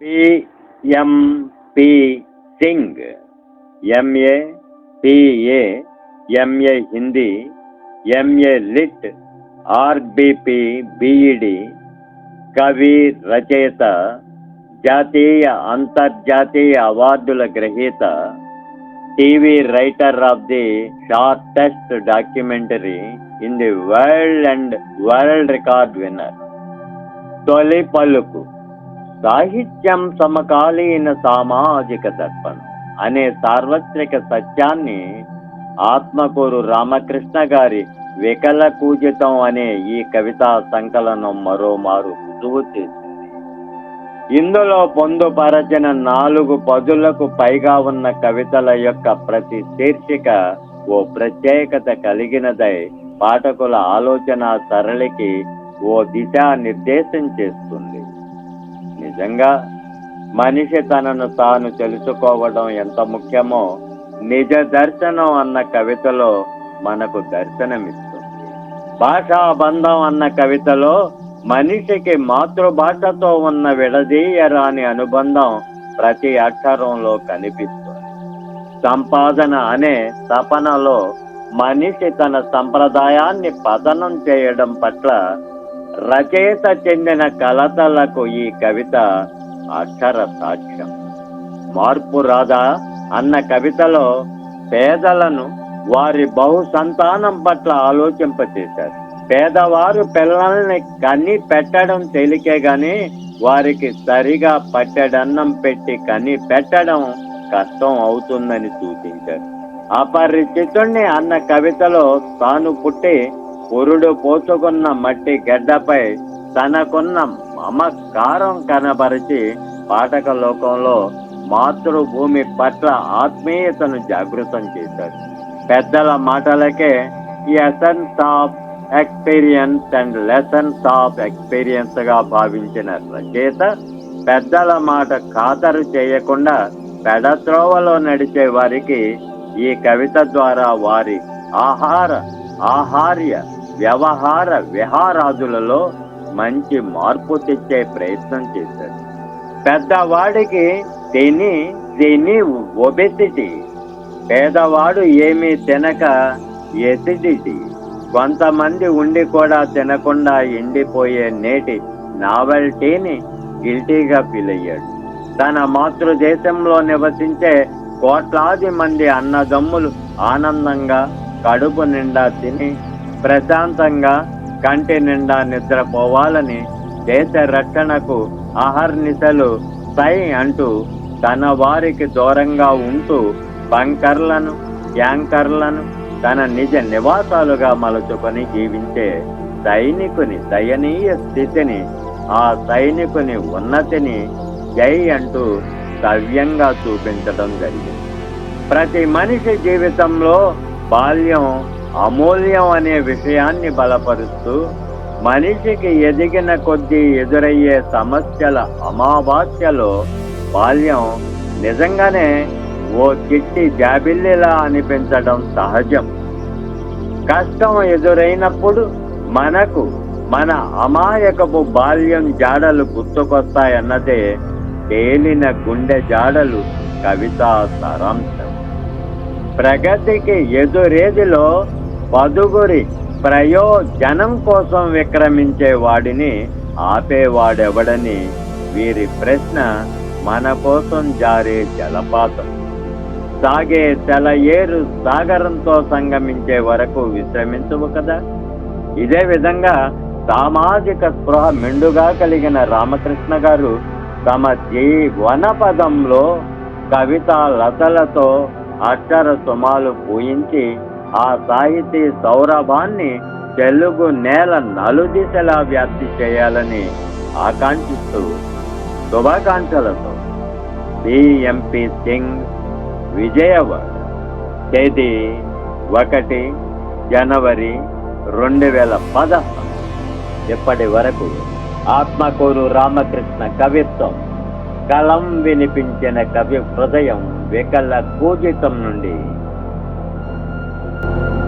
PMP Singh MA PA MA Hindi MA lit RBP BEd కవి రచయిత జాతీయ అంతర్జాతీయ అవార్డుల గ్రహీత TV writer of the shortest documentary in the world and world record winner తొలి పలుకు సాహిత్యం సమకాలీన సామాజిక దర్పణం అనే సార్వత్రిక సత్యాన్ని ఆత్మకూరు రామకృష్ణ గారి వికల కూజితం అనే ఈ కవితా సంకలనం మరోమారు రుజువు చేసింది. ఇందులో పొందుపరచిన నాలుగు పదులకు పైగా ఉన్న కవితల యొక్క ప్రతి శీర్షిక ఓ ప్రత్యేకత కలిగినదై పాఠకుల ఆలోచన సరళికి ఓ దిశా నిర్దేశం చేస్తుంది. నిజంగా మనిషి తనను తాను తెలుసుకోవడం ఎంత ముఖ్యమో నిజ దర్శనం అన్న కవితలో మనకు దర్శనమిస్తుంది. భాషా బంధం అన్న కవితలో మనిషికి మాతృభాషతో ఉన్న విడదీయరాని అనుబంధం ప్రతి అక్షరంలో కనిపిస్తుంది. సంపాదన అనే తపనలో మనిషి తన సంప్రదాయాన్ని పతనం చేయడం పట్ల రచయిత చెందిన కలతలకు ఈ కవిత అక్షర సాక్ష్యం. మార్పు రాదా అన్న కవితలో పేదలను వారి బహు సంతానం పట్ల ఆలోచింపచేశారు. పేదవారు పిల్లల్ని కని పెట్టడం తేలికే గాని వారికి సరిగా పట్టెడన్నం పెట్టి కని పెట్టడం కష్టం అవుతుందని సూచించారు. అపరిచితుణ్ణి అన్న కవితలో తాను పుట్టి పురుడు పోసుకున్న మట్టి గడ్డపై తనకున్న మమకారం కనబరిచి పాఠక లోకంలో మాతృభూమి పట్ల ఆత్మీయతను జాగృతం చేశారు పెద్దల మాటలకే essence of experience and lessons of ఎక్స్పీరియన్స్గా భావించిన రచయిత పెద్దల మాట ఖాతరు చేయకుండా పెడత్రోవలో నడిచే వారికి ఈ కవిత ద్వారా వారి ఆహార ఆహార్య వ్యవహార విహారాదులలో మంచి మార్పు తెచ్చే ప్రయత్నం చేశాడు. పెద్దవాడికి తిని తిని ఒబెసిటీ. పేదవాడు ఏమీ తినక ఎసిడిటీ. కొంతమంది ఉండి కూడా తినకుండా ఎండిపోయే నేటి నావెల్టీని గిల్టీగా ఫీల్ అయ్యాడు తన మాతృదేశంలో నివసించే కోట్లాది మంది అన్నదమ్ములు ఆనందంగా కడుపు నిండా తిని ప్రశాంతంగా కంటి నిండా నిద్రపోవాలని దేశ రక్షణకు అహర్నిశలు సై అంటూ తన వారికి దూరంగా ఉంటూ బంకర్లను యాంకర్లను తన నిజ నివాసాలుగా మలుచుకొని జీవించే సైనికుని దయనీయ స్థితిని ఆ సైనికుని ఉన్నతిని జై అంటూ సవ్యంగా చూపించడం జరిగింది. ప్రతి మనిషి జీవితంలో బాల్యం అమూల్యం అనే విషయాన్ని బలపరుస్తూ మనిషికి ఎదిగిన కొద్దీ ఎదురయ్యే సమస్యల అమావాస్యలో బాల్యం నిజంగానే ఓ చిట్టి జాబిల్లిలా అనిపించడం సహజం. కష్టం ఎదురైనప్పుడు మనకు మన అమాయకపు బాల్యం జాడలు గుర్తుకొస్తాయన్నదే తేలిన గుండె జాడలు కవితా సారాంశం. ప్రగతికి ఎదురేదిలో పదుగురి ప్రయోజనం కోసం విక్రమించే వాడిని ఆపేవాడెవడని వీరి ప్రశ్న మన కోసం జారే జలపాతం. సాగే సెలయేరు సాగరంతో సంగమించే వరకు విశ్రమించవు కదా. ఇదే విధంగా సామాజిక స్పృహ మెండుగా కలిగిన రామకృష్ణ గారు తమ జీవన పదంలో కవితా లతలతో అక్షర సుమాలు పూయించి ఆ సాహితీ సౌరభాన్ని తెలుగు నేల నలుదిశలా వ్యాప్తి చేయాలని ఆకాంక్షిస్తూ శుభాకాంక్షలతో బిఎంపి సింగ్ విజయవాడ. తేదీ ఒకటి జనవరి రెండు వేల పదహారు. ఇప్పటి వరకు ఆత్మకూరు రామకృష్ణ కవిత్వం కలం వినిపించిన కవి హృదయం వికల కూజితం నుండి you